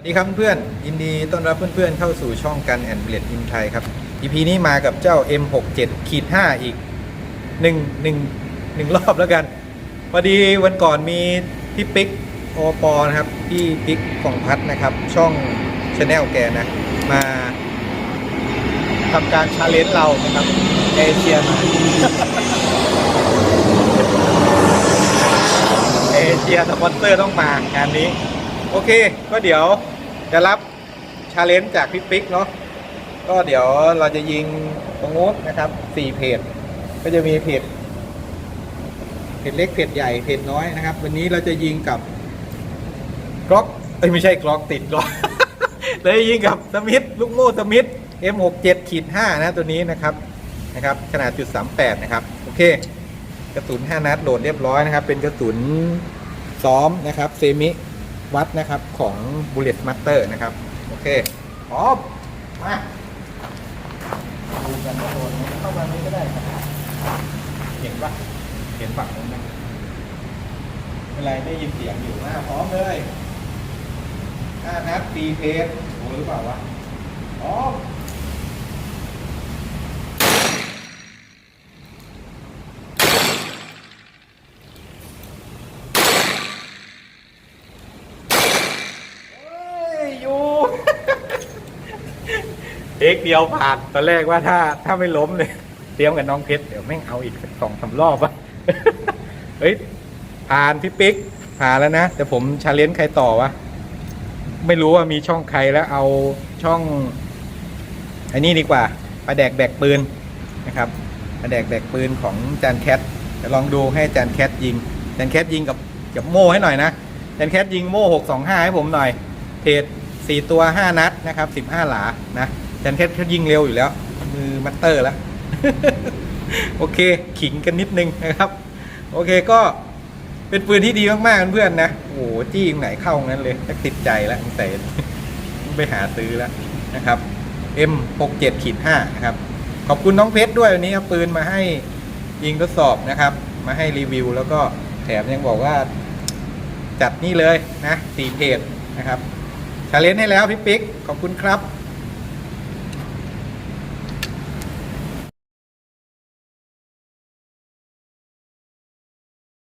สวัสดีครับเพื่อนยินดีต้อนรับเพื่อนๆเข้าสู่ช่องกันแอนเบลดอินไทยครับ EP นี้มากับเจ้า M67 ขีด5อีกหนึ่งหนึ่งหนึ่งรอบแล้วกันพอดีวันก่อนมีพี่ปิ๊กโอปอนะครับพี่ปิ๊กของพัฒนะครับ ช่องชาแนลแกนะ มาทำการชาเลนจ์เรานะครับเอเชียมาเอเชียสปอนเซอร์ต้องมางานนี้ โอเค ก็เดี๋ยวจะรับชาเลนจ์จากพี่ปิ๊กเนาะก็เดี๋ยวเราจะยิงตรงนู้นนะครับสี่เพจก็จะมีเพจเพจเล็กเพจใหญ่เพจน้อยนะครับ วันนี้เราจะยิงกับกล็อกเอ้ยไม่ใช่กล็อกติดกล็อกเราจะยิงกับสมิธลูกโม่สมิธ M67 ขีด5นะตัวนี้นะครับนะครับ ขนาดจุด38นะครับโอเค กระสุน 5 นัดโหลดเรียบร้อยนะครับ เป็นกระสุนซ้อมนะครับเซมิ วัดนะครับของ Bullet Master นะครับ โอเคพร้อมมาดูกันว่าโดนเข้ามานี้ก็ได้ครับ เห็นปะเห็นฝั่งนู้นไหมเป็นไรได้ยินเสียงอยู่มาพร้อมเลย5นัดตีเพสโอ้หรือเปล่าวะพร้อม เฮ้ยอยู่ เอกเดียวผ่านตอนแรกว่าถ้าถ้าไม่ล้มเลยเตรียมกับน้องเพชรเดี๋ยวแม่งเอาอีกสองสามรอบอะเฮ้ยผ่านพี่ปิ๊กผ่านแล้วนะ แต่ผมชาเลนจ์ใครต่อวะไม่รู้ว่ามีช่องใครแล้วเอาช่อง อันนี้ดีกว่าปลาแดกแบกปืนนะครับปลาแดกแบกปืนของจานแคทเดี๋ยวลองดูให้จานแคทยิงจานแคทยิงกับกับโม่ให้หน่อยนะจานแคทยิงโม่หกสองห้าให้ผมหน่อยเพจสี่ตัวห้านัดนะครับสิบห้าหลานะ จานแคทเขายิงเร็วอยู่แล้ว มือมัตเตอร์แล้ว โอเค ขิงกันนิดนึงนะครับ โอเคก็เป็นปืนที่ดีมากๆเพื่อนๆนะ โอ้โหจี้ตรงไหนเข้างั้นเลยติดใจแล้วแต่ไปหาซื้อแล้วนะครับ M67 ขีด5นะครับ ขอบคุณน้องเพชรด้วยวันนี้เอาปืนมาให้ยิงทดสอบนะครับ มาให้รีวิว แล้วก็แถมยังบอกว่า จัดนี่เลยนะสี่เพจนะครับชาเลนจ์ให้แล้วพี่ปิ๊ก ขอบคุณครับ